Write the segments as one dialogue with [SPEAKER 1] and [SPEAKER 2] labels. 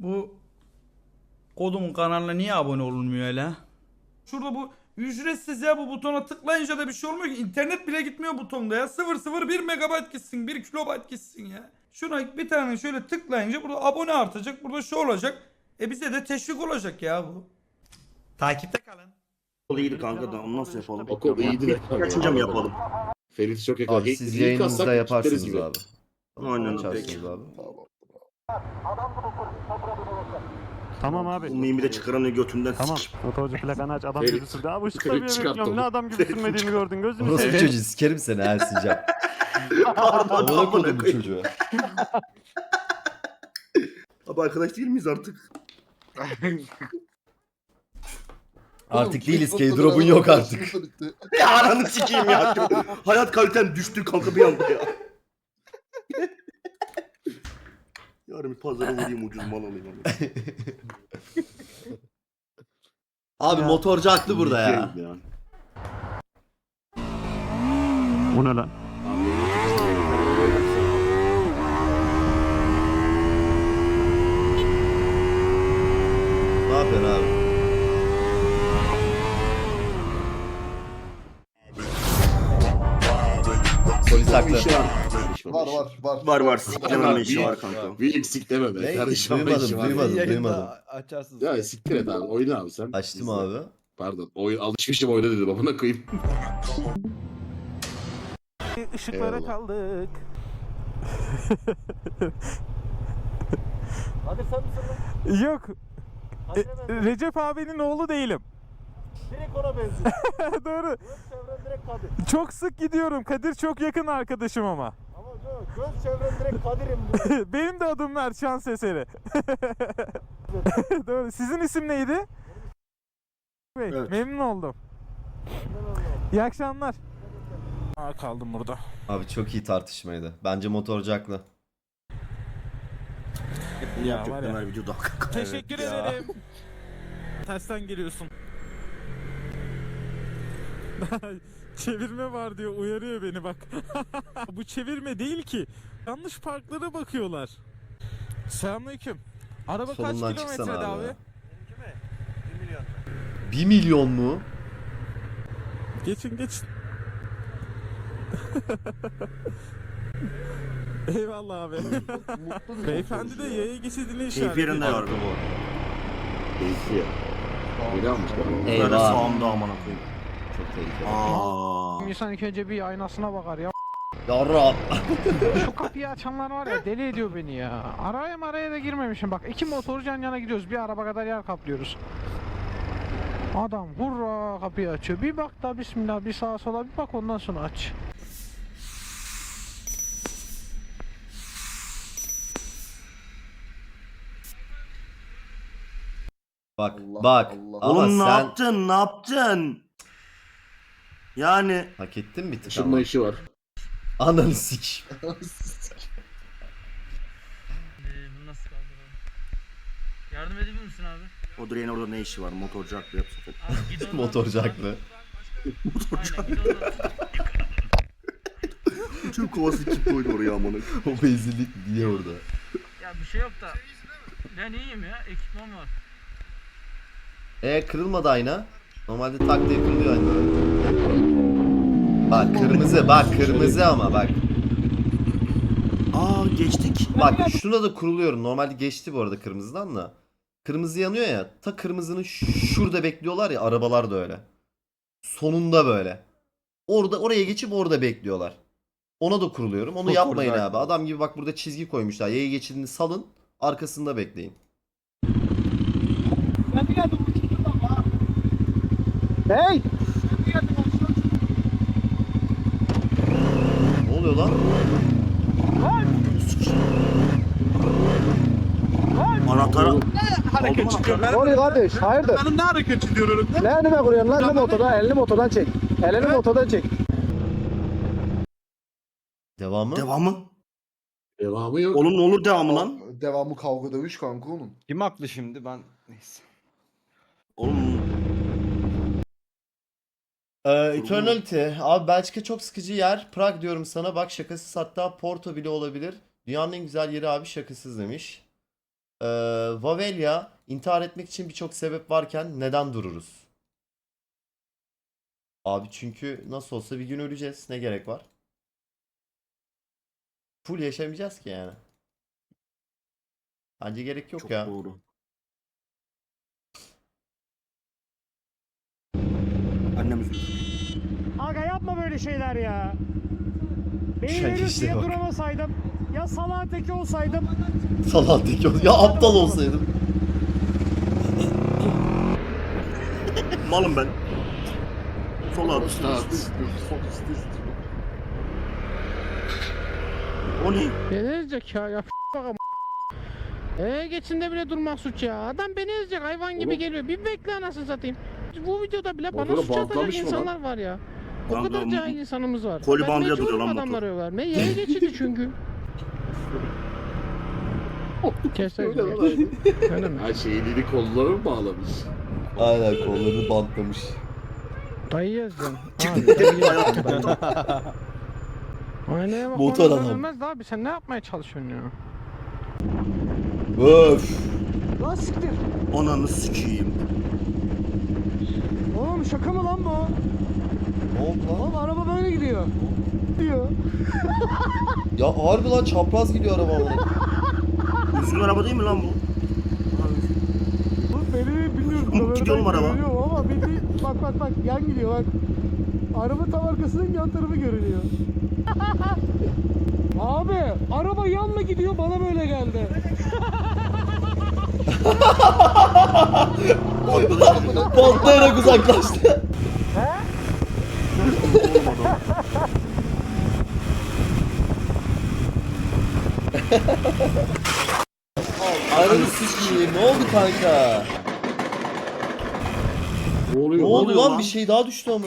[SPEAKER 1] Bu kodumun kanalına niye abone olunmuyor hele? Şurada bu ücretsiz ya bu butona tıklayınca da bir şey olmuyor ki. İnternet bile gitmiyor butonda ya. 001 megabayt gitsin 1 kilobayt gitsin ya. Şuna bir tane şöyle tıklayınca burada abone artacak. Burada şu olacak. E bize de teşvik olacak ya bu. Takipte kalın.
[SPEAKER 2] Kol iyiydi kanka da onu nasıl yapalım?
[SPEAKER 3] O kol iyiydi de.
[SPEAKER 2] Kaçınca mı yapalım?
[SPEAKER 3] Ferit çok.
[SPEAKER 4] Abi
[SPEAKER 3] İlk-
[SPEAKER 4] siz yayınınızda yaparsınız abi.
[SPEAKER 2] Aynen, peki.
[SPEAKER 4] abi.
[SPEAKER 5] Tamam abi.
[SPEAKER 2] mimi de çıkaranı götünden
[SPEAKER 5] Tamam. Motorcu plakanı aç adam gibi sürdü. Abi
[SPEAKER 3] Ferit
[SPEAKER 5] bir bekliyorum. Ne adam gibi
[SPEAKER 2] Ferit
[SPEAKER 5] sürmediğimi gördün. Gözünü
[SPEAKER 4] Orası bir
[SPEAKER 5] seveyim.
[SPEAKER 4] çocuğu sikerim seni Ersincan.
[SPEAKER 2] Pardon
[SPEAKER 4] Amına koydum bu çocuğu.
[SPEAKER 2] Abi arkadaş değil miyiz artık?
[SPEAKER 4] Artık değiliz ki drop'un yok artık.
[SPEAKER 2] Ya ananı sikeyim ya. Hayat kaliten düştü kanka bir anda ya. Yarın bir pazara vurayım ucuz mal alayım.
[SPEAKER 4] Abi motorcu haklı burada ya.
[SPEAKER 2] ya.
[SPEAKER 5] Bu ne lan?
[SPEAKER 4] Ne yapıyorsun abi? Polis haklı.
[SPEAKER 3] Var.
[SPEAKER 6] Var var var.
[SPEAKER 2] Var var siklemenin işi var kanka.
[SPEAKER 3] Bir eksik deme be.
[SPEAKER 4] Ne?
[SPEAKER 3] Karışma işi var.
[SPEAKER 4] duymadım. duymadım.
[SPEAKER 7] açarsın.
[SPEAKER 3] Ya siktir et abi. Oyna abi sen.
[SPEAKER 4] Açtım
[SPEAKER 3] İzle.
[SPEAKER 4] abi.
[SPEAKER 3] Pardon. Oyun alışmışım oyna dedim. Amına koyayım.
[SPEAKER 5] Işıklara
[SPEAKER 3] Eyvallah.
[SPEAKER 5] kaldık.
[SPEAKER 7] Hadi sen misin lan?
[SPEAKER 5] Yok.
[SPEAKER 7] Hadi
[SPEAKER 5] E,
[SPEAKER 7] ben
[SPEAKER 5] Recep abinin oğlu değilim.
[SPEAKER 7] direkt ona benziyor.
[SPEAKER 5] Doğru.
[SPEAKER 7] Direkt.
[SPEAKER 5] Çok sık gidiyorum. Kadir çok yakın arkadaşım ama.
[SPEAKER 7] Göz çevrem direkt Kadir'im bu.
[SPEAKER 5] Benim de adım Mert Şans eseri. Doğru. Sizin isim neydi? Bey,
[SPEAKER 2] Evet.
[SPEAKER 5] memnun oldum. İyi akşamlar. Aa, kaldım burada.
[SPEAKER 4] Abi çok iyi tartışmaydı. Bence motorcu haklı.
[SPEAKER 5] Ya var ya.
[SPEAKER 2] Videoda.
[SPEAKER 5] Teşekkür
[SPEAKER 4] ya.
[SPEAKER 5] ederim. Tersten geliyorsun. Çevirme var diyor uyarıyor beni bak. Bu çevirme değil ki. Yanlış parklara bakıyorlar. Selamünaleyküm. Araba
[SPEAKER 4] Solundan
[SPEAKER 5] kaç
[SPEAKER 4] çıksana
[SPEAKER 5] kilometrede
[SPEAKER 4] abi.
[SPEAKER 5] abi?
[SPEAKER 4] ya. 1 milyon mu?
[SPEAKER 5] Geçin geçin. Eyvallah abi. Beyefendi de yaya geçidini işaret
[SPEAKER 2] Keyfi yerinde var bu.
[SPEAKER 3] Keyifli ya. Oyna almışlar.
[SPEAKER 2] Böyle
[SPEAKER 4] Eyvah.
[SPEAKER 2] sağımda amına koyayım.
[SPEAKER 4] Tehlikeli.
[SPEAKER 2] Aa.
[SPEAKER 8] İnsan ilk önce bir aynasına bakar ya.
[SPEAKER 4] Yarrab.
[SPEAKER 8] Şu kapıyı açanlar var ya deli ediyor beni ya. Araya maraya da girmemişim bak. iki motorcu yan yana gidiyoruz. Bir araba kadar yer kaplıyoruz. Adam hurra kapıyı açıyor. Bir bak da bismillah bir sağa sola bir bak ondan sonra aç.
[SPEAKER 4] Bak
[SPEAKER 6] Allah
[SPEAKER 4] bak.
[SPEAKER 6] Allah.
[SPEAKER 4] Ama
[SPEAKER 2] Oğlum ne
[SPEAKER 4] sen
[SPEAKER 2] yaptın? Ne yaptın? Yani
[SPEAKER 4] hak ettin bir tık
[SPEAKER 3] Taşınma
[SPEAKER 4] ama.
[SPEAKER 3] işi var.
[SPEAKER 4] Ananı sik.
[SPEAKER 9] Bunu nasıl kaldıralım? Yardım edebilir misin abi?
[SPEAKER 2] o direğin orada ne işi var? Motorcu haklı yap.
[SPEAKER 9] Abi gidondan
[SPEAKER 4] haklı.
[SPEAKER 9] Aynen gidondan tut.
[SPEAKER 2] Tüm kovası kim koydu oraya amına?
[SPEAKER 4] o rezillik niye orada?
[SPEAKER 9] Ya bir şey yok da. Ben iyiyim ya. Ekipman var.
[SPEAKER 4] E kırılmadı ayna. Normalde tak diye kırılıyor ayna. Bak kırmızı bak kırmızı ama bak.
[SPEAKER 2] Aa geçtik.
[SPEAKER 4] Bak şuna da kuruluyorum. Normalde geçti bu arada kırmızıdan da. Kırmızı yanıyor ya. Ta kırmızının şurada bekliyorlar ya arabalar da öyle. Sonunda böyle. Orada oraya geçip orada bekliyorlar. Ona da kuruluyorum. Onu
[SPEAKER 2] Çok
[SPEAKER 4] yapmayın
[SPEAKER 2] güzel.
[SPEAKER 4] abi. Adam gibi bak burada çizgi koymuşlar. Yaya geçidini salın. Arkasında bekleyin.
[SPEAKER 8] Hey!
[SPEAKER 4] Ne oluyor lan?
[SPEAKER 2] Anahtarı
[SPEAKER 7] Hareket çıkıyor.
[SPEAKER 8] Ne oluyor kardeş? Hayırdır?
[SPEAKER 7] Benim ne hareket çıkıyor önümde?
[SPEAKER 8] Ne önüme kuruyorsun lan? Elini motordan, elini motordan çek. Elini motordan çek.
[SPEAKER 4] Devamı?
[SPEAKER 2] devamı.
[SPEAKER 3] Devamı yok.
[SPEAKER 2] Oğlum ne olur devamı lan?
[SPEAKER 6] Devamı kavga dövüş kanka onun.
[SPEAKER 7] Kim haklı şimdi ben neyse.
[SPEAKER 2] Oğlum
[SPEAKER 4] Ee, Eternality. Abi Belçika çok sıkıcı yer. Prag diyorum sana. Bak şakasız hatta Porto bile olabilir. Dünyanın en güzel yeri abi şakasız demiş. Ee, Vavelya intihar etmek için birçok sebep varken neden dururuz? Abi çünkü nasıl olsa bir gün öleceğiz. Ne gerek var? Full yaşamayacağız ki yani. Bence gerek yok
[SPEAKER 2] Çok
[SPEAKER 4] ya.
[SPEAKER 2] doğru. Annem.
[SPEAKER 9] Aga yapma böyle şeyler ya. Beni
[SPEAKER 4] Şaka
[SPEAKER 9] verir
[SPEAKER 4] işte
[SPEAKER 9] diye
[SPEAKER 4] bak.
[SPEAKER 9] duramasaydım. Ya salağın teki olsaydım.
[SPEAKER 4] Salak tek ol- Ya aptal olsaydım.
[SPEAKER 2] Malım ben. Sola at. O ne?
[SPEAKER 8] Beni ezecek ya ya bakalım. Ee geçinde bile durmak suç ya. Adam beni ezecek hayvan gibi
[SPEAKER 3] Oğlum.
[SPEAKER 8] geliyor. Bir bekle anasını satayım. Bu videoda bile bana
[SPEAKER 3] Motoru
[SPEAKER 8] suç atacak
[SPEAKER 3] bantlamış mı lan?
[SPEAKER 8] insanlar var ya. O
[SPEAKER 2] Kanka,
[SPEAKER 8] kadar
[SPEAKER 2] m-
[SPEAKER 8] cahil insanımız var.
[SPEAKER 2] koli
[SPEAKER 8] Ben
[SPEAKER 2] bandıya
[SPEAKER 8] mecburum
[SPEAKER 2] duruyor lan
[SPEAKER 8] adamları
[SPEAKER 2] motor.
[SPEAKER 8] vermeye. Yaya geçidi çünkü. Keser.
[SPEAKER 3] Öyle lan abi.
[SPEAKER 8] Öyle mi?
[SPEAKER 3] Ha şeyleri kolları mı bağlamış?
[SPEAKER 4] Aynen kollarını bantlamış.
[SPEAKER 8] Dayı yazacağım. Abi dayı yazacağım. dayı. Aynaya bak
[SPEAKER 4] Motor
[SPEAKER 8] onlardan
[SPEAKER 4] adam.
[SPEAKER 8] ölmez de abi sen ne yapmaya çalışıyorsun ya?
[SPEAKER 4] Öf.
[SPEAKER 9] Lan siktir.
[SPEAKER 2] Ananı sikeyim.
[SPEAKER 9] Oğlum şaka mı lan bu?
[SPEAKER 4] Ne oldu lan?
[SPEAKER 9] Oğlum araba böyle gidiyor. Diyor.
[SPEAKER 4] Ya harbi lan çapraz gidiyor araba amına.
[SPEAKER 2] Üzgün araba değil mi lan bu?
[SPEAKER 9] Oğlum beni bilmiyorum.
[SPEAKER 2] Gidiyor oğlum araba.
[SPEAKER 9] Ama bildiğin bak bak bak yan gidiyor bak. Araba tam arkasının yan tarafı görünüyor. Abi araba yan mı gidiyor bana böyle geldi.
[SPEAKER 4] Patlayarak uzaklaştı. Ananı sikeyim. Ne oldu kanka?
[SPEAKER 3] Ne oluyor?
[SPEAKER 4] Ne oldu lan? Bir şey daha düştü ama.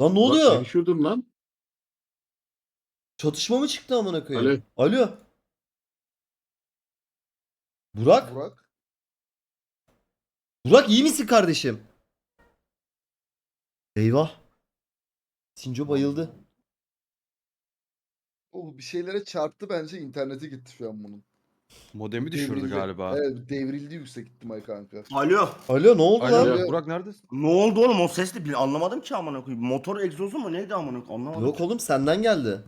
[SPEAKER 4] Lan ne
[SPEAKER 3] Bak,
[SPEAKER 4] oluyor?
[SPEAKER 3] sen Düşürdün lan.
[SPEAKER 4] Çatışma mı çıktı amına koyayım?
[SPEAKER 3] Alo.
[SPEAKER 4] Alo. Burak?
[SPEAKER 6] Burak.
[SPEAKER 4] Burak iyi misin kardeşim? Eyvah. Sinco bayıldı.
[SPEAKER 6] O bir şeylere çarptı bence interneti gitti şu an bunun.
[SPEAKER 7] Modemi düşürdü
[SPEAKER 6] Devrildi.
[SPEAKER 7] galiba.
[SPEAKER 6] Evet devrildi yüksek ihtimal kanka.
[SPEAKER 2] Alo.
[SPEAKER 4] Alo ne oldu
[SPEAKER 7] Alo,
[SPEAKER 4] lan?
[SPEAKER 6] Alo.
[SPEAKER 7] Burak neredesin?
[SPEAKER 2] Ne oldu oğlum o ses de bil- anlamadım ki amına koyayım. Motor egzozu mu neydi amına koyayım anlamadım.
[SPEAKER 4] Yok oğlum senden geldi.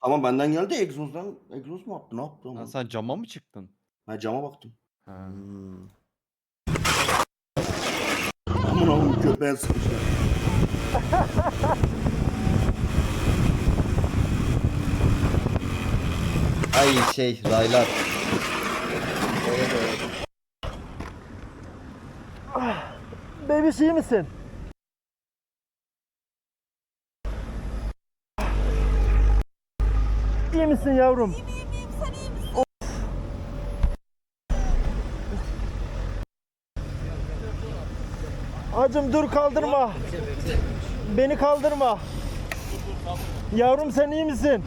[SPEAKER 2] Tamam benden geldi egzozdan. Egzoz mu attı ne yaptı
[SPEAKER 7] Lan
[SPEAKER 2] ama?
[SPEAKER 7] sen cama mı çıktın?
[SPEAKER 2] Ha cama baktım.
[SPEAKER 7] Ha.
[SPEAKER 4] Hmm.
[SPEAKER 2] Amına koyayım köpeğe sıkıştı.
[SPEAKER 4] Ay şey raylar.
[SPEAKER 9] Bebiş iyi misin? İyi misin yavrum? Acım dur kaldırma. Beni kaldırma. Yavrum sen iyi misin?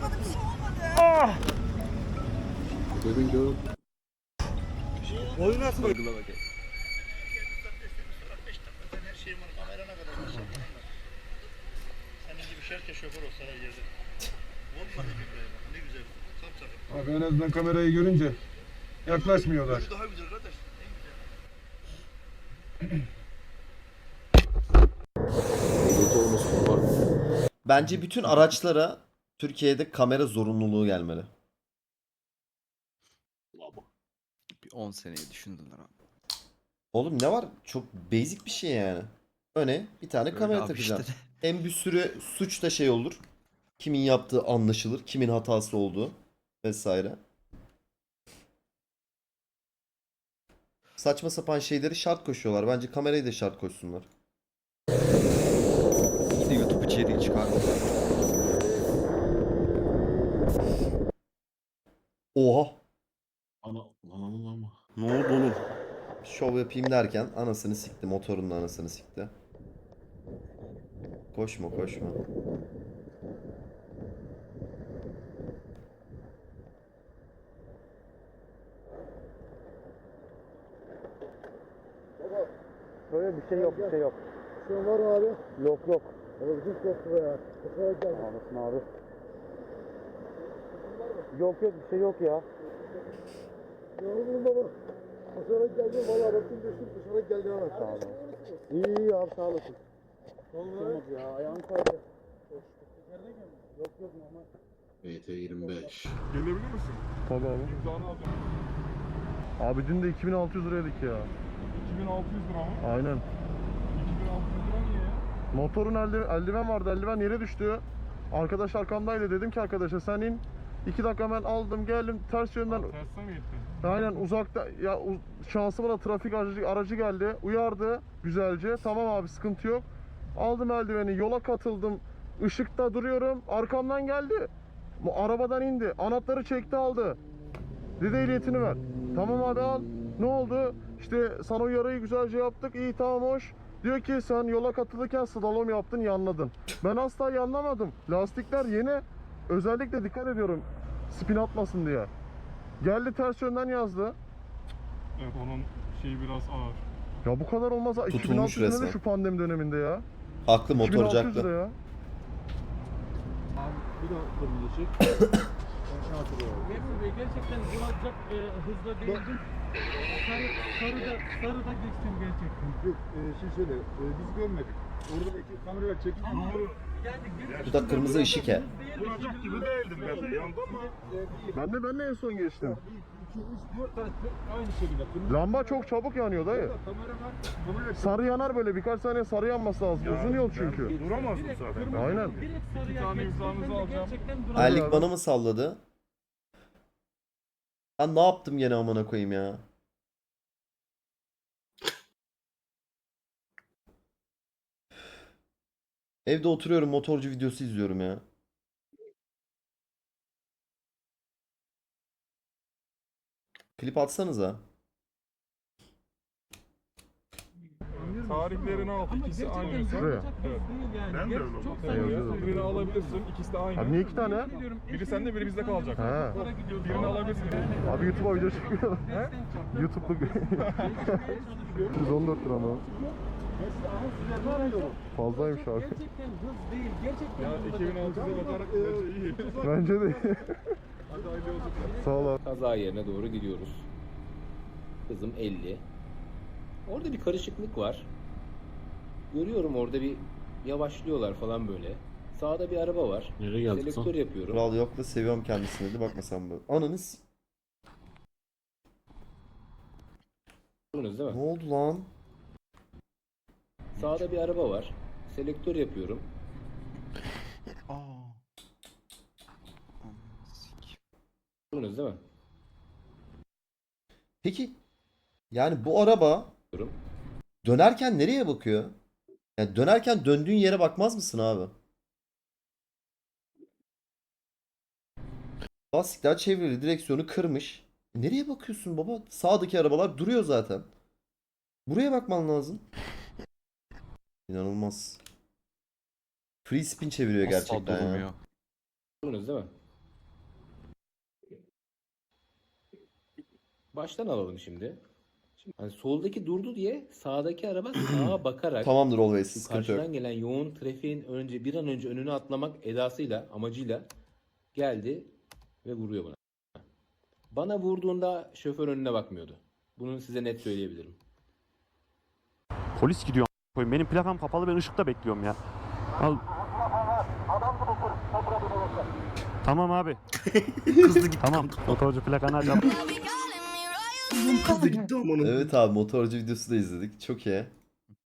[SPEAKER 9] Ah!
[SPEAKER 3] Demin gör.
[SPEAKER 10] Abi en azından kamerayı görünce yaklaşmıyorlar.
[SPEAKER 3] Ehliyeti olması var.
[SPEAKER 4] Bence bütün araçlara Türkiye'de kamera zorunluluğu gelmeli.
[SPEAKER 7] Bir 10 seneyi düşündüler abi.
[SPEAKER 4] Oğlum ne var? Çok basic bir şey yani. Öne bir tane
[SPEAKER 7] Öyle
[SPEAKER 4] kamera
[SPEAKER 7] abi
[SPEAKER 4] takacaksın.
[SPEAKER 7] işte.
[SPEAKER 4] Hem bir sürü suç da şey olur. Kimin yaptığı anlaşılır. Kimin hatası olduğu vesaire. Saçma sapan şeyleri şart koşuyorlar. Bence kamerayı da şart koşsunlar.
[SPEAKER 7] İçeriği çıkardı.
[SPEAKER 4] Oha.
[SPEAKER 3] Ana, lan ama.
[SPEAKER 2] Ne oldu oğlum?
[SPEAKER 4] Şov yapayım derken anasını sikti. Motorun da anasını sikti. Koşma koşma.
[SPEAKER 9] Böyle bir şey yok, bir şey yok. Şey var mı abi? Yok yok. Abi hiç yok bu ya. Anlasın abi. Yok yok bir şey yok ya. Yoruldum baba. Koşarak geldim valla baktım düştüm koşarak geldim hemen sağ olun. İyi iyi abi sağ olasın. Olmaz ya ayağım kaydı. Yok yok normal.
[SPEAKER 3] ET 25.
[SPEAKER 10] Gelebilir misin?
[SPEAKER 6] Tabii abi.
[SPEAKER 10] İmzanı alacağım.
[SPEAKER 6] Abi dün de 2600 liraydık ya.
[SPEAKER 10] 2600 lira mı?
[SPEAKER 6] Aynen.
[SPEAKER 10] 2600 lira niye ya?
[SPEAKER 6] Motorun elde, eldiven vardı. Eldiven yere düştü. Arkadaş arkamdaydı. Dedim ki arkadaşa sen in. İki dakika ben aldım geldim ters yönden
[SPEAKER 10] Terse mi gittin?
[SPEAKER 6] aynen uzakta ya u- şansıma da trafik aracı, aracı geldi uyardı güzelce tamam abi sıkıntı yok aldım eldiveni yola katıldım ışıkta duruyorum arkamdan geldi bu arabadan indi anahtarı çekti aldı dedi ehliyetini ver tamam abi al ne oldu işte sana uyarıyı güzelce yaptık iyi tamam hoş diyor ki sen yola katılırken slalom yaptın yanladın ben asla yanlamadım lastikler yeni özellikle dikkat ediyorum spin atmasın diye geldi ters yönden yazdı
[SPEAKER 10] Evet onun şeyi biraz ağır.
[SPEAKER 6] ya bu kadar olmaz.
[SPEAKER 4] Tutulmuş
[SPEAKER 6] 2600 lira
[SPEAKER 4] resmen.
[SPEAKER 6] şu pandemi döneminde ya.
[SPEAKER 4] Haklı motorcu
[SPEAKER 6] 2600 lira
[SPEAKER 4] haklı.
[SPEAKER 6] ya.
[SPEAKER 3] Bir de kırmızı ışık.
[SPEAKER 9] Memur Bey gerçekten duracak e, hızla değildim. Sarı, sarıda, sarıda geçtim gerçekten.
[SPEAKER 10] Yok şey şöyle biz görmedik. Orada iki kameralar çekildi.
[SPEAKER 6] Şey
[SPEAKER 4] Bu da kırmızı ışık he.
[SPEAKER 10] Duracak gibi değildim ben de yandı ama.
[SPEAKER 6] Ben de ben de en son geçtim.
[SPEAKER 10] 2, 3, 4 tane aynı şekilde. Kırmızı
[SPEAKER 6] Lamba çok çabuk yanıyor dayı.
[SPEAKER 10] kamera var. Kamera
[SPEAKER 6] Sarı yanar böyle birkaç saniye sarı yanması lazım. Uzun yol çünkü.
[SPEAKER 10] Duramazsın zaten.
[SPEAKER 6] Aynen.
[SPEAKER 9] Direkt de
[SPEAKER 10] alacağım.
[SPEAKER 9] gerçekten.
[SPEAKER 4] Erlik bana mı salladı? Ben ne yaptım gene amına koyayım ya? Evde oturuyorum motorcu videosu izliyorum ya. Klip atsanıza.
[SPEAKER 10] Tarihlerini al. İkisi aynı.
[SPEAKER 6] Şuraya.
[SPEAKER 10] Ben de öyle
[SPEAKER 6] Evet.
[SPEAKER 9] söylüyorum.
[SPEAKER 10] Birini alabilirsin. İkisi de aynı.
[SPEAKER 6] Abi niye iki tane?
[SPEAKER 10] Biri sende biri bizde kalacak.
[SPEAKER 6] Ha.
[SPEAKER 10] Birini alabilirsin.
[SPEAKER 6] Abi YouTube'a video çekiyor. YouTube'luk. 114 lira mı? Fazlaymış abi.
[SPEAKER 9] Gerçekten hız değil. Gerçekten
[SPEAKER 10] Ya
[SPEAKER 9] duracak.
[SPEAKER 10] 2600'e bakarak bence iyi.
[SPEAKER 6] Bence de. Sağ ol.
[SPEAKER 11] Kaza yerine doğru gidiyoruz. Hızım 50. Orada bir karışıklık var. Görüyorum orada bir yavaşlıyorlar falan böyle. Sağda bir araba var.
[SPEAKER 3] Nereye geldik
[SPEAKER 11] Selektör
[SPEAKER 3] lan?
[SPEAKER 11] yapıyorum.
[SPEAKER 4] Kral yok da seviyorum kendisini dedi. Bakma sen bu. Ananız.
[SPEAKER 11] Gördünüz değil
[SPEAKER 4] Ne
[SPEAKER 11] mi?
[SPEAKER 4] oldu lan?
[SPEAKER 11] Sağda bir araba var. Selektör yapıyorum.
[SPEAKER 7] Aa.
[SPEAKER 11] Gördünüz değil mi?
[SPEAKER 4] Peki yani bu araba
[SPEAKER 11] Diyorum.
[SPEAKER 4] dönerken nereye bakıyor? Yani dönerken döndüğün yere bakmaz mısın abi? Lastikler çevrili, direksiyonu kırmış. E nereye bakıyorsun baba? Sağdaki arabalar duruyor zaten. Buraya bakman lazım. İnanılmaz. Free spin çeviriyor
[SPEAKER 7] Asla
[SPEAKER 4] gerçekten ya.
[SPEAKER 7] durmuyor.
[SPEAKER 11] Değil mi? Baştan alalım şimdi. Şimdi hani soldaki durdu diye sağdaki araba sağa bakarak
[SPEAKER 4] Tamamdır always. Sıkıntı yok.
[SPEAKER 11] karşıdan gelen yoğun trafiğin önce bir an önce önünü atlamak edasıyla, amacıyla geldi ve vuruyor bana. Bana vurduğunda şoför önüne bakmıyordu. Bunu size net söyleyebilirim.
[SPEAKER 9] Polis gidiyor. Benim plakam kapalı ben ışıkta bekliyorum ya. Al. Tamam abi.
[SPEAKER 7] Hızlı git.
[SPEAKER 9] Tamam. Motorcu plakanı aç.
[SPEAKER 2] Kızı gitti amına.
[SPEAKER 4] Evet abi motorcu videosu da izledik. Çok iyi.